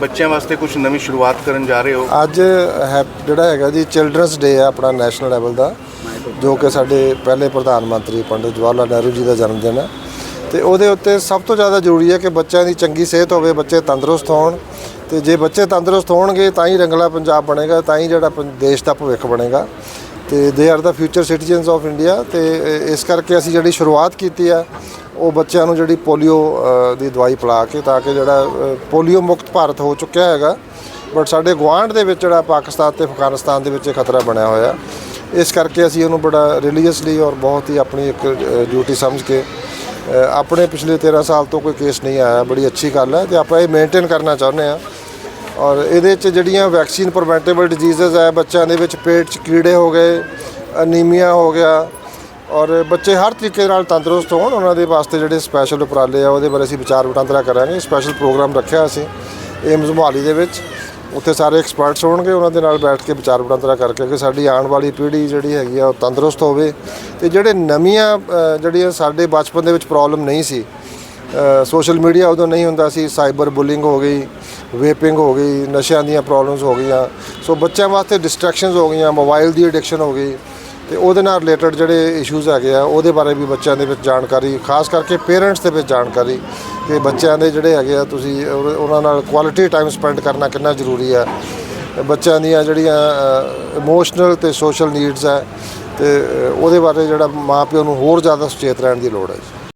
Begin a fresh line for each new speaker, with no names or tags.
ਬੱਚਿਆਂ ਵਾਸਤੇ ਕੁਝ ਨਵੀਂ ਸ਼ੁਰੂਆਤ ਕਰਨ ਜਾ ਰਹੇ ਹੋ?
ਅੱਜ ਹੈ ਜਿਹੜਾ ਹੈਗਾ ਜੀ ਚਿਲਡਰਨਸ ਡੇ ਹੈ ਆਪਣਾ ਨੈਸ਼ਨਲ ਲੈਵਲ ਦਾ, ਜੋ ਕਿ ਸਾਡੇ ਪਹਿਲੇ ਪ੍ਰਧਾਨ ਮੰਤਰੀ ਪੰਡਿਤ ਜਵਾਹਰ ਲਾਲ ਨਹਿਰੂ ਜੀ ਦਾ ਜਨਮ ਦਿਨ ਹੈ ਤੇ ਉਹਦੇ ਉੱਤੇ ਸਭ ਤੋਂ ਜ਼ਿਆਦਾ ਜ਼ਰੂਰੀ ਹੈ ਕਿ ਬੱਚਿਆਂ ਦੀ ਚੰਗੀ ਸਿਹਤ ਹੋਵੇ, ਬੱਚੇ ਤੰਦਰੁਸਤ ਹੋਣ। ਤੇ ਜੇ ਬੱਚੇ ਤੰਦਰੁਸਤ ਹੋਣਗੇ, ਤਾਂ ਹੀ ਰੰਗਲਾ ਪੰਜਾਬ ਬਣੇਗਾ, ਤਾਂ ਹੀ ਜਿਹੜਾ ਪੰ- ਦੇਸ਼ ਦਾ ਭਵਿੱਖ ਬਣੇਗਾ। ਤੇ they are the future citizens of India ਤੇ ਇਸ ਕਰਕੇ ਅਸੀਂ ਜਿਹੜੀ ਸ਼ੁਰੂਆਤ ਕੀਤੀ ਆ, ਉਹ ਬੱਚਿਆਂ ਨੂੰ ਜਿਹੜੀ ਪੋਲੀਓ ਦੀ ਦਵਾਈ ਪਿਲਾ ਕੇ ਤਾਂ ਕਿ ਜਿਹੜਾ ਪੋਲੀਓ ਮੁਕਤ ਭਾਰਤ ਹੋ ਚੁੱਕਿਆ ਹੈਗਾ। ਬਟ ਸਾਡੇ ਗੁਆਂਢ ਦੇ ਵਿੱਚ ਜਿਹੜਾ ਪਾਕਿਸਤਾਨ ਤੇ ਅਫਗਾਨਿਸਤਾਨ ਦੇ ਵਿੱਚ ਇਹ ਖਤਰਾ ਬਣਿਆ ਹੋਇਆ। ਇਸ ਕਰਕੇ ਅਸੀਂ ਉਹਨੂੰ ਬੜਾ ਰਿਲੀਜੀਅਸਲੀ ਔਰ ਬਹੁਤ ਹੀ ਆਪਣੀ ਇੱਕ ਡਿਊਟੀ ਸਮਝ ਕੇ ਆਪਣੇ ਪਿਛਲੇ 13 ਸਾਲ ਤੋਂ ਕੋਈ ਕੇਸ ਨਹੀਂ ਆਇਆ। ਬੜੀ ਅੱਛੀ ਗੱਲ ਹੈ ਤੇ ਆਪਾਂ ਇਹ ਮੇਨਟੇਨ ਕਰਨਾ ਚਾਹੁੰਦੇ ਆ ਔਰ ਇਹਦੇ 'ਚ ਜਿਹੜੀਆਂ ਵੈਕਸੀਨ ਪ੍ਰੀਵੈਂਟੇਬਲ ਡਿਜ਼ੀਜ਼ਸ ਹੈ, ਬੱਚਿਆਂ ਦੇ ਵਿੱਚ ਪੇਟ 'ਚ ਕੀੜੇ ਹੋ ਗਏ ਅਨੀਮੀਆ ਹੋ ਗਿਆ ਔਰ ਬੱਚੇ ਹਰ ਤਰੀਕੇ ਨਾਲ ਤੰਦਰੁਸਤ ਹੋਣ, ਉਹਨਾਂ ਦੇ ਵਾਸਤੇ ਜਿਹੜੇ ਸਪੈਸ਼ਲ ਉਪਰਾਲੇ ਆ, ਉਹਦੇ ਬਾਰੇ ਅਸੀਂ ਵਿਚਾਰ ਵਟਾਂਦਰਾ ਕਰਾਂਗੇ। ਸਪੈਸ਼ਲ ਪ੍ਰੋਗਰਾਮ ਰੱਖਿਆ ਅਸੀਂ ਏਮਜ਼ ਮੋਹਾਲੀ ਦੇ ਵਿੱਚ। ਉੱਥੇ ਸਾਰੇ ਐਕਸਪਰਟਸ ਹੋਣਗੇ, ਉਹਨਾਂ ਦੇ ਨਾਲ ਬੈਠ ਕੇ ਵਿਚਾਰ ਵਟਾਂਦਰਾ ਕਰਕੇ ਕਿ ਸਾਡੀ ਆਉਣ ਵਾਲੀ ਪੀੜ੍ਹੀ ਜਿਹੜੀ ਹੈਗੀ ਆ, ਉਹ ਤੰਦਰੁਸਤ ਹੋਵੇ। ਤੇ ਜਿਹੜੇ ਨਵੀਆਂ ਜਿਹੜੀਆਂ ਸਾਡੇ ਬਚਪਨ ਦੇ ਵਿੱਚ ਪ੍ਰੋਬਲਮ ਨਹੀਂ ਸੀ ਸੋਸ਼ਲ ਮੀਡੀਆ ਉਦੋਂ ਨਹੀਂ ਹੁੰਦਾ ਸੀ, ਸਾਈਬਰ ਬੁਲਿੰਗ ਹੋ ਗਈ ਵੇਪਿੰਗ ਹੋ ਗਈ, ਨਸ਼ਿਆਂ ਦੀਆਂ ਪ੍ਰੋਬਲਮਸ ਹੋ ਗਈਆਂ। ਸੋ ਬੱਚਿਆਂ ਵਾਸਤੇ ਡਿਸਟਰੈਕਸ਼ਨਸ ਹੋ ਗਈਆਂ ਮੋਬਾਈਲ ਦੀ ਐਡਿਕਸ਼ਨ ਹੋ ਗਈ। ਤੇ ਉਹਦੇ ਨਾਲ ਰਿਲੇਟਡ ਜਿਹੜੇ ਇਸ਼ੂਜ਼ ਹੈਗੇ ਆ, ਉਹਦੇ ਬਾਰੇ ਵੀ ਬੱਚਿਆਂ ਦੇ ਵਿੱਚ ਜਾਣਕਾਰੀ, ਖਾਸ ਕਰਕੇ ਪੇਰੈਂਟਸ ਦੇ ਵਿੱਚ ਜਾਣਕਾਰੀ ਕਿ ਬੱਚਿਆਂ ਦੇ ਜਿਹੜੇ ਹੈਗੇ ਆ, ਤੁਸੀਂ ਉਹਨਾਂ ਨਾਲ ਕੁਆਲਿਟੀ ਟਾਈਮ ਸਪੈਂਡ ਕਰਨਾ ਕਿੰਨਾ ਜ਼ਰੂਰੀ ਹੈ ਬੱਚਿਆਂ ਦੀਆਂ ਜਿਹੜੀਆਂ ਇਮੋਸ਼ਨਲ ਤੇ ਸੋਸ਼ਲ ਨੀਡਸ ਹੈ ਤੇ ਉਹਦੇ ਬਾਰੇ ਜਿਹੜਾ ਮਾਪਿਆਂ ਨੂੰ ਹੋਰ ਜ਼ਿਆਦਾ ਸੁਚੇਤ ਰਹਿਣ ਦੀ ਲੋੜ ਹੈ ਜੀ।